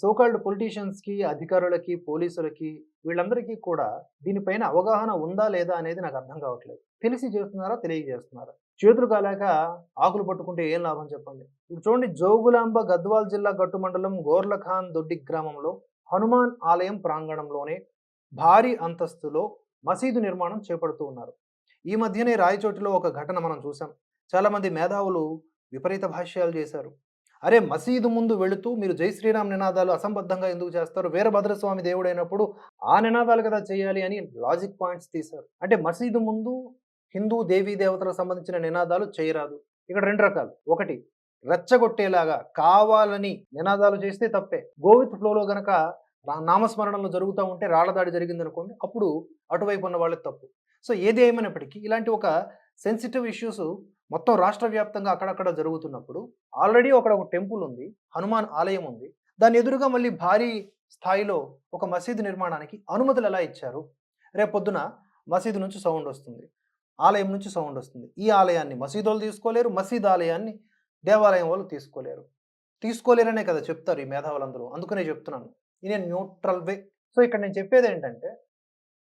So called పొలిటీషియన్స్కి అధికారులకి పోలీసులకి వీళ్ళందరికీ కూడా దీనిపైన అవగాహన ఉందా లేదా అనేది నాకు అర్థం కావట్లేదు. తెలిసి చేస్తున్నారా తెలియజేస్తున్నారా చేతులు కాలేక ఆకులు పట్టుకుంటే ఏం లాభం చెప్పండి? ఇప్పుడు చూడండి జోగులాంబ గద్వాల్ జిల్లా గట్టు మండలం గోర్లఖాన్ దొడ్డి గ్రామంలో హనుమాన్ ఆలయం ప్రాంగణంలోనే భారీ అంతస్తులో మసీదు నిర్మాణం చేపడుతూ ఉన్నారు. ఈ మధ్యనే రాయచోటిలో ఒక ఘటన మనం చూసాం చాలామంది మేధావులు విపరీత భాష్యాలు చేశారు. అరే మసీదు ముందు వెళుతూ మీరు జై శ్రీరామ్ నినాదాలు అసంబద్ధంగా ఎందుకు చేస్తారు? వీరభద్రస్వామి దేవుడైనప్పుడు ఆ నినాదాలు కదా చేయాలి అని లాజిక్ పాయింట్స్ తీశారు. అంటే మసీదు ముందు హిందూ దేవీ దేవతలకు సంబంధించిన నినాదాలు చేయరాదు. ఇక్కడ రెండు రకాలు. ఒకటి రెచ్చగొట్టేలాగా కావాలని నినాదాలు చేస్తే తప్పే. గోవిత్ ఫ్లోలో గనక రా- జరుగుతూ ఉంటే రాళ్ళదాడి జరిగింది అనుకోండి అప్పుడు అటువైపు ఉన్న వాళ్ళకి తప్పు. సో ఏది ఏమైనప్పటికీ ఇలాంటి ఒక సెన్సిటివ్ ఇష్యూస్ మొత్తం రాష్ట్ర వ్యాప్తంగా అక్కడక్కడ జరుగుతున్నప్పుడు ఆల్రెడీ అక్కడ ఒక టెంపుల్ ఉంది హనుమాన్ ఆలయం ఉంది. దాని ఎదురుగా మళ్ళీ భారీ స్థాయిలో ఒక మసీదు నిర్మాణానికి అనుమతులు ఎలా ఇచ్చారు? రేపొద్దున మసీదు నుంచి సౌండ్ వస్తుంది. ఆలయం నుంచి సౌండ్ వస్తుంది. ఈ ఆలయాన్ని మసీదు వాళ్ళు తీసుకోలేరు మసీదు ఆలయాన్ని దేవాలయం వాళ్ళు తీసుకోలేరు. తీసుకోలేరనే కదా చెప్తారు ఈ మేధావులందరూ. అందుకనే చెప్తున్నాను. ఇది న్యూట్రల్ వే. సో ఇక్కడ నేను చెప్పేది ఏంటంటే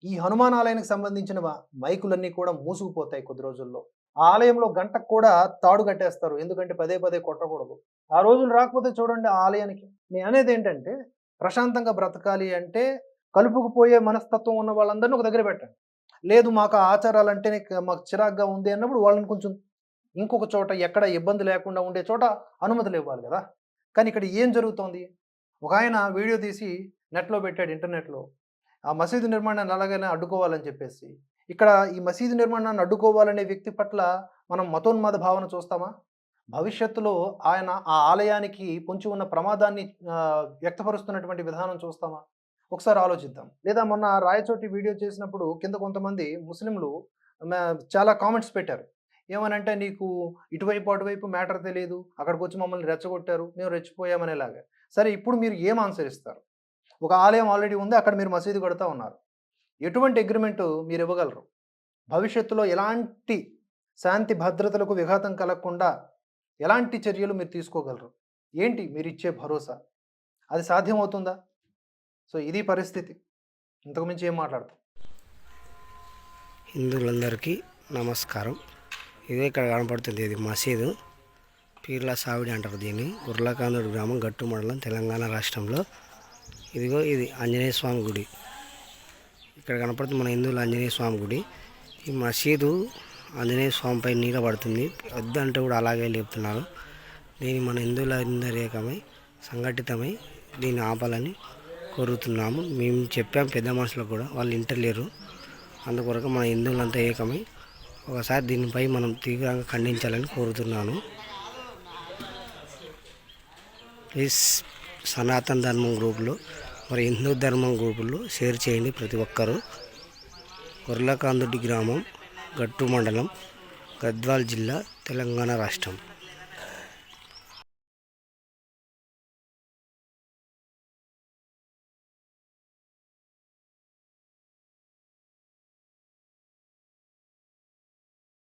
ఈ హనుమాన్ ఆలయానికి సంబంధించిన మైకులన్నీ కూడా మూసుకుపోతాయి కొద్ది రోజుల్లో. ఆలయంలో గంటకు కూడా తాడు కట్టేస్తారు. ఎందుకంటే పదే పదే కొట్టకూడదు. ఆ రోజులు రాకపోతే చూడండి ఆ ఆలయానికి. నేను అనేది ఏంటంటే ప్రశాంతంగా బ్రతకాలి అంటే కలుపుకుపోయే మనస్తత్వం ఉన్న వాళ్ళందరినీ ఒక దగ్గర పెట్టండి. లేదు మాకు ఆ ఆచారాలు అంటేనే మాకు చిరాగ్గా ఉంది అన్నప్పుడు వాళ్ళని కొంచెం ఇంకొక చోట ఎక్కడ ఇబ్బంది లేకుండా ఉండే చోట అనుమతులు ఇవ్వాలి కదా. కానీ ఇక్కడ ఏం జరుగుతోంది? ఒక ఆయన వీడియో తీసి నెట్లో పెట్టాడు ఇంటర్నెట్లో. ఆ మసీదు నిర్మాణాన్ని అలాగైనా అడ్డుకోవాలని చెప్పేసి ఇక్కడ ఈ మసీదు నిర్మాణాన్ని అడ్డుకోవాలనే వ్యక్తి పట్ల మనం మతోన్మాద భావన చూస్తామా? భవిష్యత్తులో ఆయన ఆ ఆలయానికి పొంచి ఉన్న ప్రమాదాన్ని వ్యక్తపరుస్తున్నటువంటి విధానం చూస్తామా? ఒకసారి ఆలోచిద్దాం. లేదా మొన్న రాయచోటి వీడియో చేసినప్పుడు కింద కొంతమంది ముస్లింలు చాలా కామెంట్స్ పెట్టారు. ఏమనంటే నీకు ఇటువైపు అటువైపు మ్యాటర్ తెలియదు అక్కడికి వచ్చి మమ్మల్ని రెచ్చగొట్టారు. మేము రెచ్చిపోయామనేలాగా. సరే ఇప్పుడు మీరు ఏం ఆన్సర్ ఇస్తారు? ఒక ఆలయం ఆల్రెడీ ఉంది. అక్కడ మీరు మసీదు కడుతూ ఉన్నారు. ఎటువంటి అగ్రిమెంటు మీరు ఇవ్వగలరు భవిష్యత్తులో ఎలాంటి శాంతి భద్రతలకు విఘాతం కలగకుండా ఎలాంటి చర్యలు మీరు తీసుకోగలరు? ఏంటి మీరు ఇచ్చే భరోసా? అది సాధ్యమవుతుందా? సో ఇది పరిస్థితి. ఇంతకుమించి ఏం మాట్లాడతాం? హిందువులందరికీ నమస్కారం. ఇదే ఇక్కడ కనపడుతుంది ఇది మసీదు. పీర్ల సావిడి అంటారు దీన్ని. ఉర్లకాందుడు గ్రామం గట్టు మండలం తెలంగాణ రాష్ట్రంలో. ఇదిగో ఇది ఆంజనేయ స్వామి గుడి. ఇక్కడ కనపడుతుంది మన హిందువుల ఆంజనేయ స్వామి గుడి. ఈ మసీదు ఆంజనేయ స్వామిపై నీడ పడుతుంది. వద్దంటే కూడా అలాగే లేపుతున్నారు. దీన్ని మన హిందువుల అందరి ఏకమై సంఘటితమై దీన్ని ఆపాలని కోరుతున్నాము. మేము చెప్పాం పెద్ద మనుషులకు కూడా వాళ్ళు ఇంటలేరు అందుకొరకు మన హిందువులంతా ఏకమై ఒకసారి దీనిపై మనం తీవ్రంగా ఖండించాలని కోరుతున్నాను. ప్లీజ్ సనాతన ధర్మం గ్రూపులో మరి హిందూ ధర్మం గ్రూపుల్లో షేర్ చేయండి ప్రతి ఒక్కరూ. కొర్లకాందుడి గ్రామం గట్టు మండలం గద్వాల్ జిల్లా తెలంగాణ రాష్ట్రం.